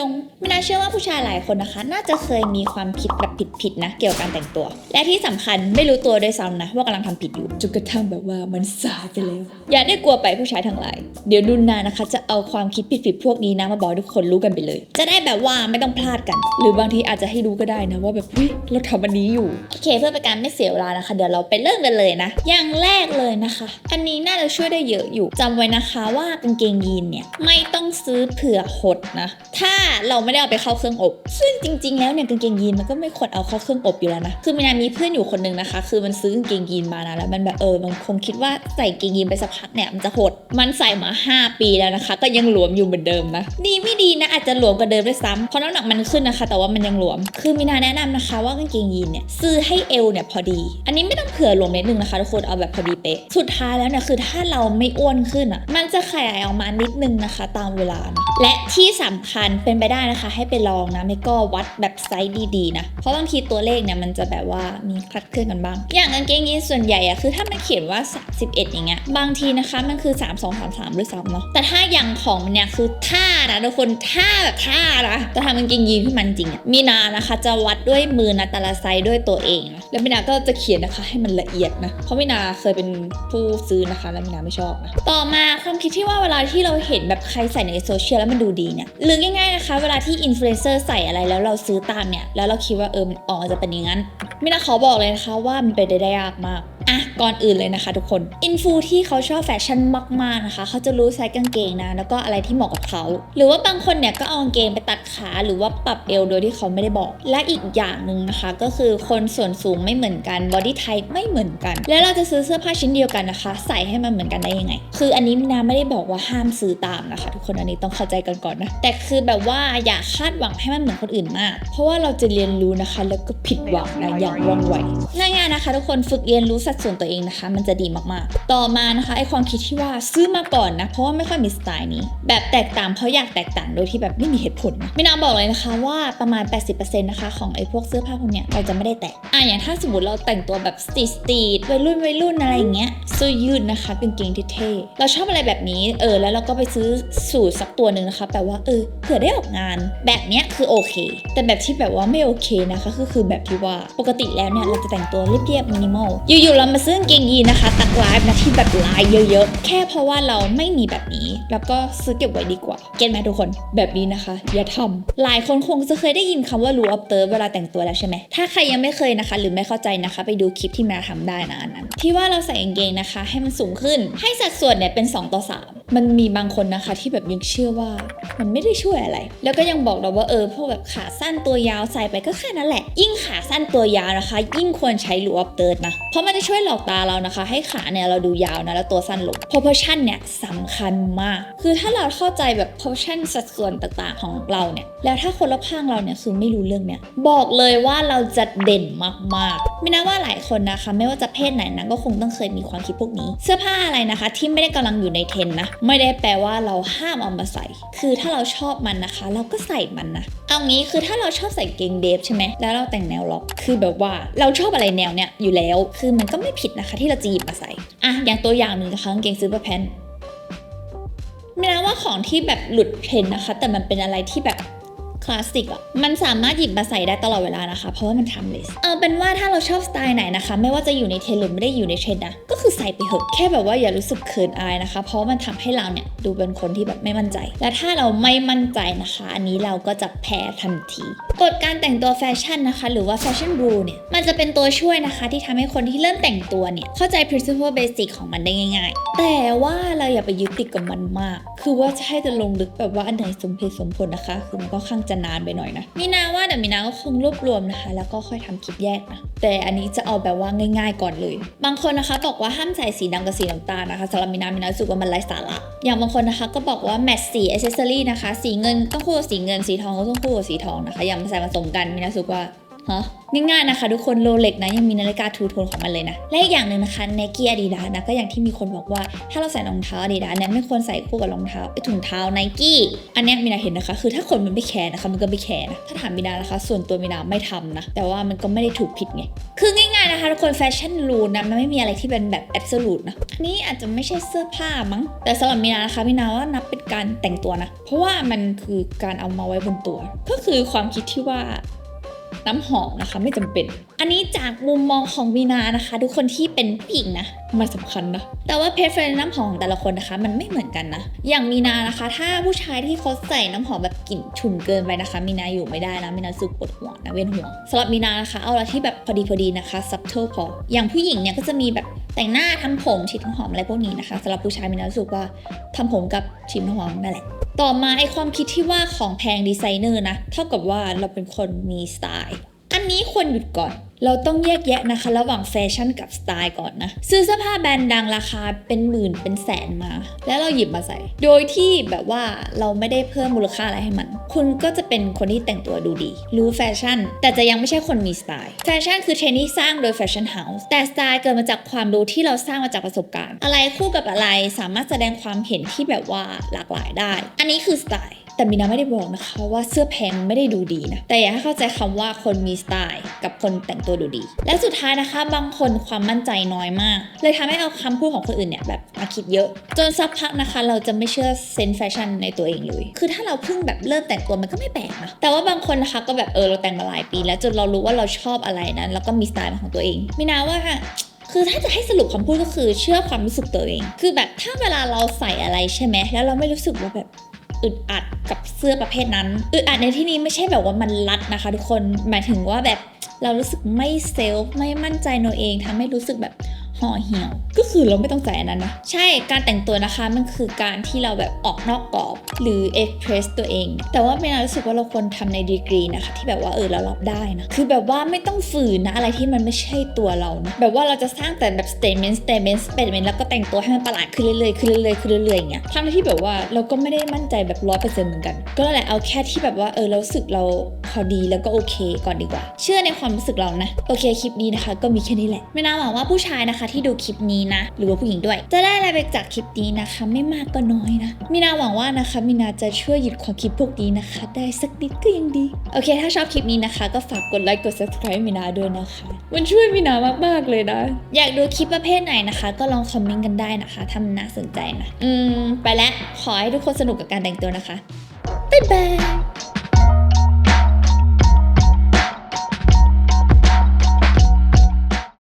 ยงไม่น่าเชื่อว่าผู้ชายหลายคนนะคะ น่าจะเคยมีความคิดแบบผิดๆนะ เกี่ยวกับการแต่งตัว และที่สำคัญไม่รู้ตัวด้วยซ้ำนะ ว่ากำลังทำผิดอยู่จนกระทั่งแบบว่ามันสายไปแล้ว อย่าได้กลัวไปผู้ชายทั้งหลาย เดี๋ยวดุนนานะคะ จะเอาความคิดผิดๆพวกนี้นะมาบอกทุกคนรู้กันไปเลย จะได้แบบว่าไม่ต้องพลาดกัน หรือบางทีอาจจะให้รู้ก็ได้นะว่าแบบเฮ้ยเราทำอันนี้อยู่โอเค เพื่อเป็นการไม่เสียเวลานะคะ เดี๋ยวเราไปเริ่มกันเลยนะ อย่างแรกเลยนะคะ อันนี้น่าจะช่วยได้เยอะอยู่จำไว้นะคะว่ากางเกงยีนเนี่ยไม่ต้องซื้อเผื่อหดนะถ้าเราไม่ได้เอาไปเข้าเครื่องอบ ซึ่งจริง ๆ แล้วเนี่ยกางเกงยีนมันก็ไม่ควรเอาเข้าเครื่องอบอยู่แล้วนะ คือมีนามีเพื่อนอยู่คนหนึงนะคะ คือมันซื้อกางเกงยีนมานะแล้วมันแบบเออมันคงคิดว่าใส่กางเกงยีนไปสักพักเนี่ยมันจะหด มันใส่มา 5 ปีแล้วนะคะ ก็ยังหลวมอยู่เหมือนเดิมนะ ดีไม่ดีนะอาจจะหลวมกว่าเดิมด้วยซ้ำเพราะน้ำหนักมันขึ้นนะคะ แต่ว่ามันยังหลวม คือมีนาแนะนำนะคะว่ากางเกงยีนเนี่ยซื้อให้เอวเนี่ยพอดี อันนี้ไม่ต้องเผื่อหลวมนิดนึงนะคะทุกคนเอาแบบพอดีเป๊ะ สุดท้ายแล้วเนี่ยคือถ้าเราไม่อ้วนขึ้นอะมันจะขยายออกมานิดนึงนะคะ ตามเวลานะและที่สำคัญเป็นไปได้นะคะ ให้ไปลองนะไม่ก็วัดแบบไซส์ดีๆนะ เพราะบางทีตัวเลขเนี่ยมันจะแบบว่ามีคลัดเคลื่อนกันบ้าง อย่างกางเกงยีนส่วนใหญ่อะคือถ้ามันเขียนว่า 31 อย่างเงี้ยบางทีนะคะมันคือ 3 2 3 3ด้วยซ้ำเนาะแต่ถ้าอย่างของเนี่ยคือท่านะทุกคนท่าแบบท่านะจะทำกางเกงยีนขึ้นมาจริงๆอะมีนานะคะ จะวัดด้วยมือนะแต่ละไซส์ด้วยตัวเองนะแล้วมีนาก็จะเขียนนะคะให้มันละเอียดนะเพราะมีนาเคยเป็นผู้ซื้อนะคะแล้วมีนาไม่ชอบนะต่อมาความคิดที่ว่าเวลาที่เราเห็นแบบใครใส่ในโซเชียลแล้วมันดูดีเนี่ยหรือง่ายๆนะคะเวลาที่อินฟลูเอนเซอร์ใส่อะไรแล้วเราซื้อตามเนี่ย แล้วเราคิดว่าเออมันออกจะเป็นอย่างนั้นมินาขอบอกเลยนะคะว่ามันเป็นได้ยากมาก อะก่อนอื่นเลยนะคะทุกคนอินฟูที่เขาชอบแฟชั่นมากๆนะคะเขาจะรู้ไซส์กางเกงนะแล้วก็อะไรที่เหมาะกับเขา หรือว่าบางคนเนี่ยก็เอากางเกงไปตัดขาหรือว่าปรับเอวโดยที่เขาไม่ได้บอก และอีกอย่างหนึ่งนะคะก็คือคนส่วนสูงไม่เหมือนกันบอดี้ไทป์ไม่เหมือนกัน แล้วเราจะซื้อเสื้อผ้าชิ้นเดียวกันนะคะ ใส่ให้มันเหมือนกันได้ยังไง คืออันนี้มินาไม่ได้บอกว่าห้ามซื้อตามนะคะ ทุกคนอันนี้ต้องเข้าใจกันก่อนนะแต่คือแบบว่าอย่าคาดหวังให้มันเหมือนคนอื่นมาก เพราะว่าเราจะเรียนรู้นะคะ แล้วก็ผิดหวังนะอย่างว่องไวง่ายๆนะคะ ทุกคนฝึกเรียนรู้สัดส่วนตัวเองนะคะ มันจะดีมากๆ ต่อมานะคะไอความคิดที่ว่าซื้อมาก่อนนะเพราะว่าไม่ค่อยมีสไตล์นี้ แบบแตกต่างเพราะอยากแตกต่างโดยที่แบบไม่มีเหตุผลนะไม่นาบอกเลยนะคะว่าประมาณ 80%นะคะของไอพวกเสื้อผ้าพวกเนี้ยเราจะไม่ได้แตะอะอย่างถ้าสมมติเราแต่งตัวแบบสตรีทสตรีทวัยรุ่นวัยรุ่นอะไรอย่างเงี้ย เสื้อยืดนะคะเป็นเกงที่เท่เราชอบอะไรแบบนี้เออแล้วเราก็ไปซื้อสูทสักตัวหนึ่งนะคะแปลว่าเออเผื่อได้ออกงาน แบบเนี้ยคือโอเค แต่แบบที่แบบว่าไม่โอเคนะคะก็คือแบบที่ว่าปกติแล้วเนี่ยเราจะแต่งตัวเรียบๆมินิมอลอยู่ๆเรามาซื้อกางเกงยีนนะคะตักลายนะที่แบบลายเยอะๆ แค่เพราะว่าเราไม่มีแบบนี้ แล้วก็ซื้อเก็บไว้ดีกว่า เก็ตไหมทุกคนแบบนี้นะคะ อย่าทำหลายคนคงจะเคยได้ยินคำว่า rule of third เวลาแต่งตัวแล้วใช่ไหมถ้าใครยังไม่เคยนะคะ หรือไม่เข้าใจนะคะ ไปดูคลิปที่แม่ทำได้นะอันนั้นที่ว่าเราใส่กางเกงนะคะ ให้มันสูงขึ้น ให้สัดส่วนเนี่ยเป็น 2 ต่อ 3 มันมีบางคนนะคะที่แบบยังเชื่อว่ามันไม่ได้ช่วยอะไร แล้วก็ยังบอกเราว่าเออพวกแบบขาสั้นตัวยาวใส่ไปก็แค่นั้นแหละ ยิ่งขาสั้นตัวยาวนะคะ ยิ่งควรใช้ rule of third นะ เพราะมันจะช่วยหลอกตาเรานะคะ ให้ขาเนี่ยเราดูยาวนะแล้วตัวสั้นลง proportion เนี่ยสำคัญมาก คือถ้าเราเข้าใจแบบ proportion สัดส่วนต่างๆ ของเราเนี่ย แล้วถ้าคนรอบข้างเราเนี่ยคือไม่รู้เรื่องเนี่ย บอกเลยว่าเราจะเด่นมากๆไม่น่าว่าหลายคนนะคะ ไม่ว่าจะเพศไหนนะก็คงต้องเคยมีความคิดพวกนี้ เสื้อผ้าอะไรนะคะ ที่ไม่ได้กำลังอยู่ในเทรนนะไม่ได้แปลว่าเราห้ามเอามาใส่ คือถ้าเราชอบมันนะคะ เราก็ใส่มันนะ เอางี้คือถ้าเราชอบใส่เกงเดฟใช่ไหม แล้วเราแต่งแนวล็อก คือแบบว่าเราชอบอะไรแนวเนี้ยอยู่แล้ว คือมันก็ไม่ผิดนะคะที่เราจะหยิบมาใส่ อะ อย่างตัวอย่างหนึ่งนะคะเกงซูเปอร์แพนไม่นะว่าของที่แบบหลุดเทรนนะคะ แต่มันเป็นอะไรที่แบบ คลาสสิกอะมันสามารถหยิบมาใส่ได้ตลอดเวลานะคะ เพราะว่ามันทำเลสเอาเป็นว่าถ้าเราชอบสไตล์ไหนนะคะ ไม่ว่าจะอยู่ในเทรนหรือไม่ได้อยู่ในเทรนด์นะก็คือใส่ไปเถอะแค่แบบว่าอย่ารู้สึกเขินอายนะคะ เพราะมันทำให้เราเนี่ยดูเป็นคนที่แบบไม่มั่นใจ และถ้าเราไม่มั่นใจนะคะ อันนี้เราก็จะแพ้ทันทีกฎการแต่งตัวแฟชั่นนะคะ หรือว่าแฟชั่นรูเนี่ยมันจะเป็นตัวช่วยนะคะที่ทำให้คนที่เริ่มแต่งตัวเนี่ยเข้าใจ principle basic ของมันได้ง่าย ๆ แต่ว่าเราอย่าไปยึดติดกับมันมาก คือว่าจะให้จะลงลึกแบบว่าอันไหนสมเหตุสมผลนะคะคือมันก็ข้างจะนานไปหน่อยนะมีนาว่าเดี๋ยวมีนาก็คงรวบรวมนะคะ แล้วก็ค่อยทำคลิปแยกนะแต่อันนี้จะเอาแบบว่าง่าย ๆ ก่อนเลย บางคนนะคะบอกว่าห้ามใส่สีดำกับสีน้ำตาลนะคะสำหรับมีนามีนารู้สึกว่ามันไร้สาระอย่างบางคนนะคะก็บอกว่าแมทสีอ c เซอรี่นะคะ สีเงินต้องคู่กับสีเงินสีทองก็ต้องคู่กับสีทองนะคะอย่ามาใส่ผสมกันมีนารู้สึกว่า ฮะง่ายๆนะคะทุกคนโรเล็กนะยังมีนาฬิกาทูโทนของมันเลยนะ และอีกอย่างหนึ่งนะคะ n นกี้อาดิดานะก็อย่างที่มีคนบอกว่าถ้าเราใส่รองเท้าอาดิดาเนี่ยไม่ควรใส่คู่กับรองเท้าไอ้ถุงเท้าไนกี้อันนี้มีนาเห็นนะคะ คือถ้าคนมันไม่แคร์นะคะมันก็ไม่แคร์นะถ้าถามมีนานะคะ ส่วนตัวมีนาไม่ทำนะแต่ว่ามันก็ไม่ได้ถูกผิดไงคือง่ายๆนะคะทุกคนแฟชั่นรูนะมันไม่มีอะไรที่เป็นแบบแอบสูตนะอันนี้อาจจะไม่ใช่เสื้อผ้ามั้ง แต่สำหรับมีนานะคะมีนาว่านับเป็นการแต่งตัวนะ เพราะว่ามันคือการเอามาไว้บนตัว ก็คือความคิดที่ว่า น้ำหอมนะคะไม่จำเป็น อันนี้จากมุมมองของวีนานะคะ ทุกคนที่เป็นผู้หญิงนะมันสำคัญนะแต่ว่าเพจเฟรนน้ำหอมของแต่ละคนนะคะ มันไม่เหมือนกันนะ อย่างมีนานะคะ ถ้าผู้ชายที่เขาใส่น้ำหอมแบบกลิ่นฉุนเกินไปนะคะ มีนาอยู่ไม่ได้นะมีนาสึกปวดหัวนะเวียนหัวสำหรับมีนานะคะ เอาละไรที่แบบพอดีพอดีนะคะซับเทลพออย่างผู้หญิงเนี่ยก็จะมีแบบแต่งหน้าทำผมฉีดน้ำหอมอะไรพวกนี้นะคะสำหรับผู้ชายมีนาสึกว่าทำผมกับฉีดน้ำหอมนั่นแหละ ต่อมาไอความคิดที่ว่าของแพงดีไซเนอร์นะ เท่ากับว่าเราเป็นคนมีสไตล์ อันนี้ควรหยุดก่อน เราต้องแยกแยะนะคะ ระหว่างแฟชั่นกับสไตล์ก่อนนะ ซื้อเสื้อผ้าแบรนด์ดังราคาเป็นหมื่นเป็นแสนมา แล้วเราหยิบมาใส่ โดยที่แบบว่าเราไม่ได้เพิ่มมูลค่าอะไรให้มัน คุณก็จะเป็นคนที่แต่งตัวดูดี รู้แฟชั่น แต่จะยังไม่ใช่คนมีสไตล์ แฟชั่นคือเทรนด์ที่สร้างโดยแฟชั่นเฮาส์แต่สไตล์เกิดมาจากความรู้ที่เราสร้างมาจากประสบการณ์ อะไรคู่กับอะไรสามารถแสดงความเห็นที่แบบว่าหลากหลายได้ อันนี้คือสไตล์ แต่มีนาไม่ได้บอกนะคะว่าเสื้อแพงไม่ได้ดูดีนะ แต่อยากให้เข้าใจคำว่าคนมีสไตล์กับคนแต่งตัวดูดี และสุดท้ายนะคะ บางคนความมั่นใจน้อยมาก เลยทำให้เอาคำพูดของคนอื่นเนี่ยแบบมาคิดเยอะ จนสักพักนะคะ เราจะไม่เชื่อเซนส์แฟชั่นในตัวเองเลย คือถ้าเราเพิ่งแบบเริ่มแต่งตัวมันก็ไม่แปลกนะ แต่ว่าบางคนนะคะก็แบบเออเราแต่งมาหลายปี แล้วจนเรารู้ว่าเราชอบอะไรนั้น แล้วก็มีสไตล์ของตัวเองมีนาว่าคือถ้าจะให้สรุปคำพูดก็คือเชื่อความรู้สึกตัวเอง คือแบบถ้าเวลาเราใส่อะไรใช่ไหมแล้วเราไม่รู้สึกว่าแบบอึดอัด กับเสื้อประเภทนั้นอึดอัดในที่นี้ไม่ใช่แบบว่ามันรัดนะคะ ทุกคนหมายถึงว่าแบบเรารู้สึกไม่เซลฟ์ไม่มั่นใจในตัวเองทำให้รู้สึกแบบ ห่อเหี่ยว ก็คือเราไม่ต้องใส่อันนั้นนะใช่การแต่งตัวนะคะมันคือการที่เราแบบออกนอกกรอบ หรือเอ็กเพรสตัวเอง แต่ว่าเป็นรู้สึกว่าเราควรทำในดีกรีนะคะ ที่แบบว่าเออเรารับได้นะคือแบบว่าไม่ต้องฝืนนะอะไรที่มันไม่ใช่ตัวเรานะแบบว่าเราจะสร้างแต่แบบ statement statement statement แล้วก็แต่งตัวให้มันประหลาดขึ้นเรื่อยๆขึ้นเรื่อยๆขึ้นเรื่อยๆอย่างเงี้ยทั้งที่แบบว่าเราก็ไม่ได้มั่นใจแบบร้อยเปอร์เซ็นต์เหมือนกัน ก็นั่นแหละเอาแค่ที่แบบว่าเออเราสึกเรา พอดีแล้วก็โอเคก่อนดีกว่า เชื่อในความรู้สึกเรานะ โอเคคลิปนี้นะคะ ก็มีแค่นี้แหละ ไม่น่าหวังว่าผู้ชายนะคะ ที่ดูคลิปนี้นะ หรือว่าผู้หญิงด้วย จะได้อะไรไปจากคลิปนี้นะคะ ไม่มากก็น้อยนะมีนาหวังว่านะคะมีนาจะช่วยหยุดความคิดพวกนี้นะคะ ได้สักนิดก็ยังดี โอเค ถ้าชอบคลิปนี้นะคะ ก็ฝากกดไลค์กด subscribe มีนาด้วยนะคะ มันช่วยมีนามากๆเลยนะ อยากดูคลิปประเภทไหนนะคะ ก็ลองคอมเมนต์กันได้นะคะถ้ามันน่าสนใจนะ อืม ไปแล้ว ขอให้ทุกคนสนุกกับการแต่งตัวนะคะ บ๊ายบาย